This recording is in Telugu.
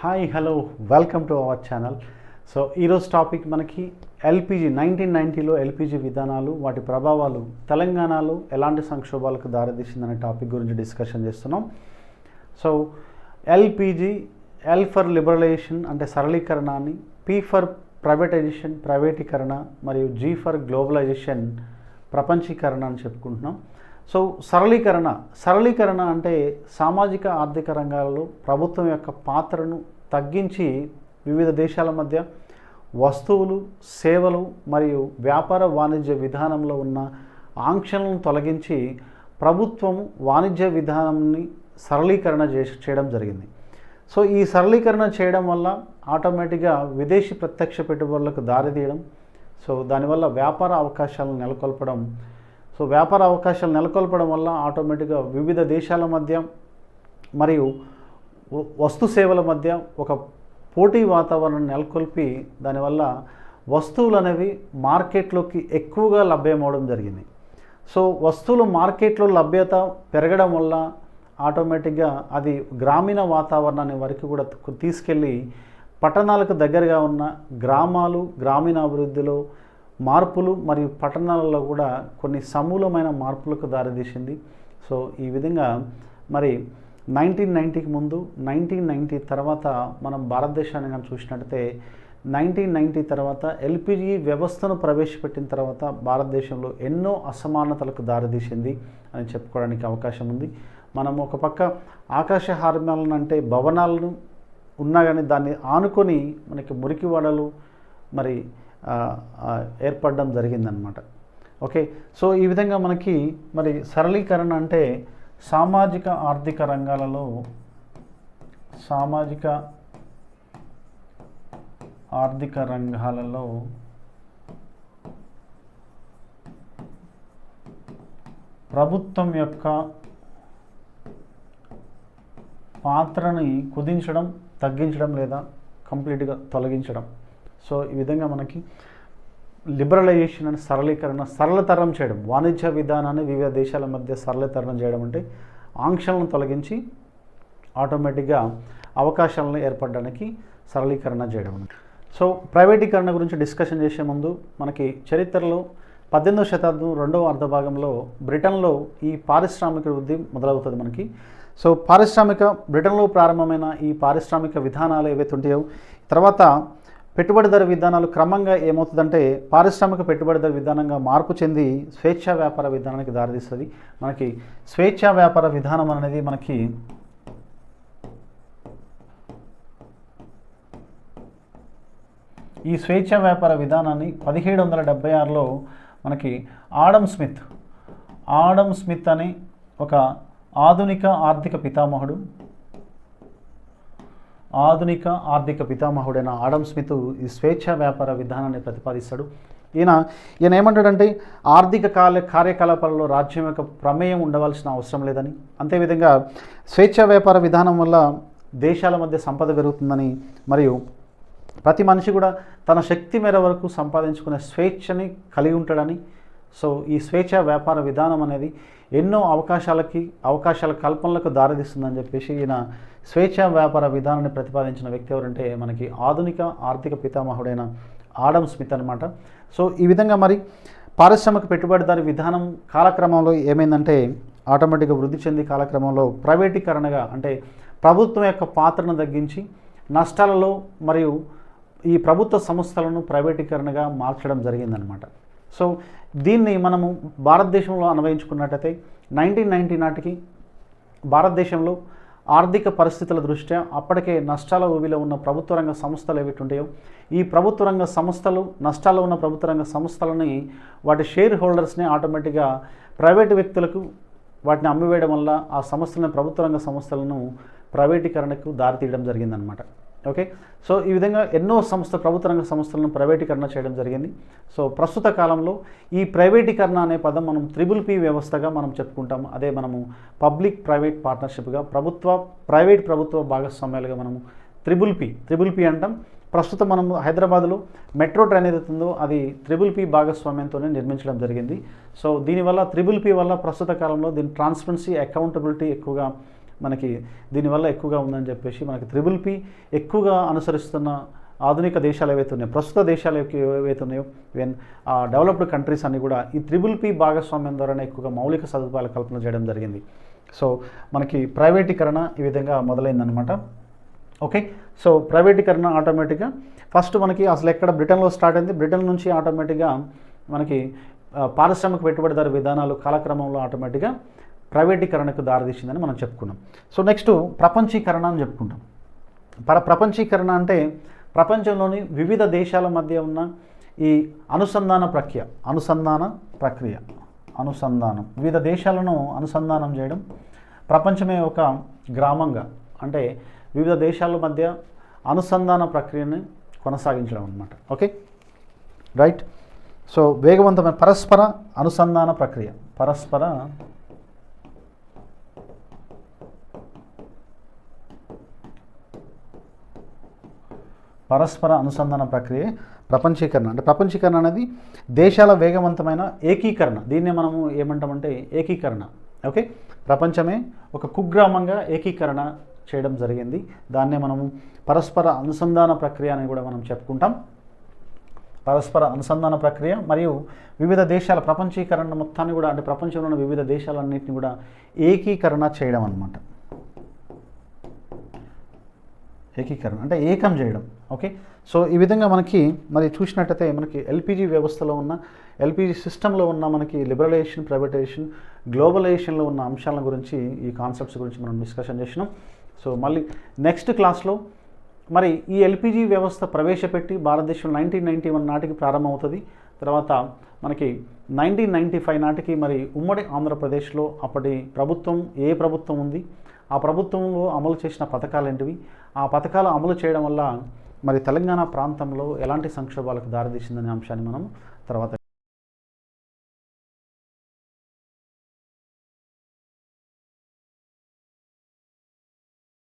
Hi hello welcome to our channel so ఈరోజు టాపిక్ మనకి ఎల్పిజి నైన్టీన్ నైంటీలో ఎల్పిజి విధానాలు వాటి ప్రభావాలు తెలంగాణలో ఎలాంటి సంక్షోభాలకు దారితీసిందనే టాపిక్ గురించి డిస్కషన్ చేస్తున్నాం. So LPG L for liberalisation అంటే సరళీకరణాన్ని పి ఫర్ ప్రైవేటైజేషన్ ప్రైవేటీకరణ మరియు జీ ఫర్ గ్లోబలైజేషన్ ప్రపంచీకరణ అని చెప్పుకుంటున్నాం. సో సరళీకరణ సరళీకరణ అంటే సామాజిక ఆర్థిక రంగాలలో ప్రభుత్వం యొక్క పాత్రను తగ్గించి వివిధ దేశాల మధ్య వస్తువులు సేవలు మరియు వ్యాపార వాణిజ్య విధానంలో ఉన్న ఆంక్షలను తొలగించి ప్రభుత్వం వాణిజ్య విధానాన్ని సరళీకరణ చే చేయడం జరిగింది. సో ఈ సరళీకరణ చేయడం వల్ల ఆటోమేటిక్గా విదేశీ ప్రత్యక్ష పెట్టుబడులకు దారితీయడం సో దానివల్ల వ్యాపార అవకాశాలను నెలకొల్పడం సో వ్యాపార అవకాశాలు నెలకొల్పడం వల్ల ఆటోమేటిక్గా వివిధ దేశాల మధ్య మరియు వస్తు సేవల మధ్య ఒక పోటీ వాతావరణం నెలకొల్పి దానివల్ల వస్తువులు అనేవి మార్కెట్లోకి ఎక్కువగా లభ్యమవడం జరిగింది. సో వస్తువులు మార్కెట్లో లభ్యత పెరగడం వల్ల ఆటోమేటిక్గా అది గ్రామీణ వాతావరణాన్ని వరకు కూడా తీసుకెళ్ళి పట్టణాలకు దగ్గరగా ఉన్న గ్రామాలు గ్రామీణ అభివృద్ధిలో మార్పులు మరియు పట్టణాలలో కూడా కొన్ని సమూలమైన మార్పులకు దారితీసింది. సో ఈ విధంగా మరి నైన్టీన్ నైంటీకి ముందు నైన్టీన్ నైంటీ తర్వాత మనం భారతదేశాన్ని కానీ చూసినట్టయితే నైన్టీన్ నైంటీ తర్వాత ఎల్పిజి వ్యవస్థను ప్రవేశపెట్టిన తర్వాత భారతదేశంలో ఎన్నో అసమానతలకు దారితీసింది అని చెప్పుకోవడానికి అవకాశం ఉంది. మనం ఒక పక్క ఆకాశ హార్మాలను అంటే భవనాలను ఉన్నా కానీ దాన్ని ఆనుకొని మనకి మురికివాడలు మరి ఏర్పడడం జరిగిందనమాట ఓకే? సో ఈ విధంగా మనకి మరి సరళీకరణ అంటే సామాజిక ఆర్థిక రంగాలలో సామాజిక ఆర్థిక రంగాలలో ప్రభుత్వం యొక్క పాత్రని కుదించడం తగ్గించడం లేదా కంప్లీట్గా తొలగించడం. సో ఈ విధంగా మనకి లిబరలైజేషన్ అని సరళీకరణ సరళతరం చేయడం వాణిజ్య విధానాన్ని వివిధ దేశాల మధ్య సరళతరం చేయడం అంటే ఆంక్షలను తొలగించి ఆటోమేటిక్గా అవకాశాలను ఏర్పడడానికి సరళీకరణ చేయడం సో ప్రైవేటీకరణ గురించి డిస్కషన్ చేసే ముందు మనకి చరిత్రలో పద్దెనిమిదవ శతాబ్దం రెండవ అర్ధభాగంలో బ్రిటన్లో ఈ పారిశ్రామిక వృద్ధి మొదలవుతుంది మనకి. సో పారిశ్రామిక బ్రిటన్లో ప్రారంభమైన ఈ పారిశ్రామిక విధానాలు ఏవైతే ఉంటాయో తర్వాత పెట్టుబడిదారు విధానాలు క్రమంగా ఏమవుతుందంటే పారిశ్రామిక పెట్టుబడిదారు విధానంగా మార్పు చెంది స్వేచ్ఛా వ్యాపార విధానానికి దారితీస్తుంది. మనకి స్వేచ్ఛా వ్యాపార విధానం అనేది మనకి ఈ స్వేచ్ఛా వ్యాపార విధానాన్ని పదిహేడు వందల డెబ్బై ఆరులో మనకి ఆడమ్ స్మిత్ ఆడమ్ స్మిత్ అనే ఒక ఆధునిక ఆర్థిక పితామహుడు ఆధునిక ఆర్థిక పితామహుడైన ఆడమ్ స్మిత్ ఈ స్వేచ్ఛ వ్యాపార విధానాన్ని ప్రతిపాదిస్తాడు. ఈయన ఈయన ఏమంటాడంటే ఆర్థిక కార్య కార్యకలాపాలలో రాజ్యం యొక్క ప్రమేయం ఉండవలసిన అవసరం లేదని. అంతేవిధంగా స్వేచ్ఛ వ్యాపార విధానం వల్ల దేశాల మధ్య సంపద పెరుగుతుందని మరియు ప్రతి మనిషి కూడా తన శక్తి మేర వరకు సంపాదించుకునే స్వేచ్ఛని కలిగి ఉంటాడని సో ఈ స్వేచ్ఛ వ్యాపార విధానం అనేది ఎన్నో అవకాశాలకి అవకాశాల కల్పనలకు దారితీస్తుందని చెప్పేసి ఈయన స్వేచ్ఛ వ్యాపార విధానాన్ని ప్రతిపాదించిన వ్యక్తి ఎవరంటే మనకి ఆధునిక ఆర్థిక పితామహుడైన ఆడమ్ స్మిత్ అనమాట సో ఈ విధంగా మరి పారిశ్రామిక పెట్టుబడిదారి విధానం కాలక్రమంలో ఏమైందంటే ఆటోమేటిక్గా వృద్ధి చెంది కాలక్రమంలో ప్రైవేటీకరణగా అంటే ప్రభుత్వం యొక్క పాత్రను తగ్గించి నష్టాలలో మరియు ఈ ప్రభుత్వ సంస్థలను ప్రైవేటీకరణగా మార్చడం జరిగిందనమాట సో దీన్ని మనము భారతదేశంలో అన్వయించుకున్నట్టయితే నైన్టీన్ నైన్టీ నాటికి భారతదేశంలో ఆర్థిక పరిస్థితుల దృష్ట్యా అప్పటికే నష్టాల ఊబిలో ఉన్న ప్రభుత్వ రంగ సంస్థలు ఏవిటి ఈ ప్రభుత్వ రంగ సంస్థలు నష్టాల్లో ఉన్న ప్రభుత్వ రంగ సంస్థలని వాటి షేర్ హోల్డర్స్ని ఆటోమేటిక్గా ప్రైవేటు వ్యక్తులకు వాటిని అమ్మివేయడం వల్ల ఆ సంస్థలను ప్రభుత్వ రంగ సంస్థలను ప్రైవేటీకరణకు దారితీయడం జరిగిందనమాట. ఓకే సో ఈ విధంగా ఎన్నో సంస్థ ప్రభుత్వ రంగ సంస్థలను ప్రైవేటీకరణ చేయడం జరిగింది. సో ప్రస్తుత కాలంలో ఈ ప్రైవేటీకరణ అనే పదం మనం త్రిబుల్ పి వ్యవస్థగా మనం చెప్పుకుంటాం అదే మనము పబ్లిక్ ప్రైవేట్ పార్ట్నర్షిప్గా ప్రభుత్వ ప్రైవేట్ ప్రభుత్వ భాగస్వామ్యాలుగా మనము త్రిబుల్ పి త్రిబుల్ పి అంటాం. ప్రస్తుతం మనము హైదరాబాద్లో మెట్రో ట్రైన్ ఏదైతే ఉందో అది త్రిబుల్ పి భాగస్వామ్యంతోనే నిర్మించడం జరిగింది. సో దీనివల్ల త్రిబుల్ పి వల్ల ప్రస్తుత కాలంలో దీని ట్రాన్స్పరెన్సీ అకౌంటబిలిటీ ఎక్కువగా మనకి దీనివల్ల ఎక్కువగా ఉందని చెప్పేసి మనకి త్రిబుల్ పి ఎక్కువగా అనుసరిస్తున్న ఆధునిక దేశాలు ఏవైతే ఉన్నాయో ప్రస్తుత దేశాలు ఏవైతే- ఏవైతే ఉన్నాయో ఈవెన్ డెవలప్డ్ కంట్రీస్ అన్ని కూడా ఈ త్రిబుల్ పి భాగస్వామ్యం ద్వారానే ఎక్కువగా మౌలిక సదుపాయాల కల్పన చేయడం జరిగింది. సో మనకి ప్రైవేటీకరణ ఈ విధంగా మొదలైందనమాట ఓకే సో ప్రైవేటీకరణ ఆటోమేటిక్గా ఫస్ట్ మనకి అసలు ఎక్కడ బ్రిటన్లో స్టార్ట్ అయింది? బ్రిటన్ నుంచి ఆటోమేటిక్గా మనకి పారిశ్రామిక పెట్టుబడిదారు విధానాలు కాలక్రమంలో ఆటోమేటిక్గా ప్రైవేటీకరణకు దారితీసిందని మనం చెప్పుకున్నాం. సో నెక్స్ట్ ప్రపంచీకరణ అని చెప్పుకుంటాం. పర ప్రపంచీకరణ అంటే ప్రపంచంలోని వివిధ దేశాల మధ్య ఉన్న ఈ అనుసంధాన ప్రక్రియ అనుసంధాన ప్రక్రియ అనుసంధానం. వివిధ దేశాలను అనుసంధానం చేయడం ప్రపంచమే ఒక గ్రామంగా అంటే వివిధ దేశాల మధ్య అనుసంధాన ప్రక్రియని కొనసాగించడం అనమాట ఓకే? రైట్? సో వేగవంతమైన పరస్పర అనుసంధాన ప్రక్రియ. పరస్పర పరస్పర అనుసంధాన ప్రక్రియ ప్రపంచీకరణ. అంటే ప్రపంచీకరణ అనేది దేశాల వేగవంతమైన ఏకీకరణ. దీన్నే మనము ఏమంటామంటే ఏకీకరణ. ఓకే? ప్రపంచమే ఒక కుగ్రామంగా ఏకీకరణ చేయడం జరిగింది. దాన్నే మనము పరస్పర అనుసంధాన ప్రక్రియ అని కూడా మనం చెప్పుకుంటాం. పరస్పర అనుసంధాన ప్రక్రియ మరియు వివిధ దేశాల ప్రపంచీకరణ మొత్తాన్ని కూడా అంటే ప్రపంచంలో ఉన్న వివిధ దేశాలన్నింటినీ కూడా ఏకీకరణ చేయడం అన్నమాట. ఏకీకరణ అంటే ఏకం చేయడం. ఓకే? సో ఈ విధంగా మనకి మరి చూసినట్టయితే మనకి ఎల్పిజి వ్యవస్థలో ఉన్న ఎల్పిజి సిస్టంలో ఉన్న మనకి లిబరలైజేషన్ ప్రైవేటైజేషన్ గ్లోబలైజేషన్లో ఉన్న అంశాల గురించి ఈ కాన్సెప్ట్స్ గురించి మనం డిస్కషన్ చేసినాం. సో మళ్ళీ నెక్స్ట్ క్లాస్లో మరి ఈ ఎల్పిజి వ్యవస్థ ప్రవేశపెట్టి భారతదేశం నైన్టీన్ నైంటీ వన్ నాటికి ప్రారంభమవుతుంది. తర్వాత మనకి నైన్టీన్ నైంటీ ఫైవ్ నాటికి మరి ఉమ్మడి ఆంధ్రప్రదేశ్లో అప్పటి ప్రభుత్వం ఏ ప్రభుత్వం ఉంది? ఆ ప్రభుత్వంలో అమలు చేసిన పథకాలు ఏంటివి ఆ పథకాలు అమలు చేయడం వల్ల మరి తెలంగాణ ప్రాంతంలో ఎలాంటి సంక్షోభాలకు దారితీసిందనే అంశాన్ని మనం తర్వాత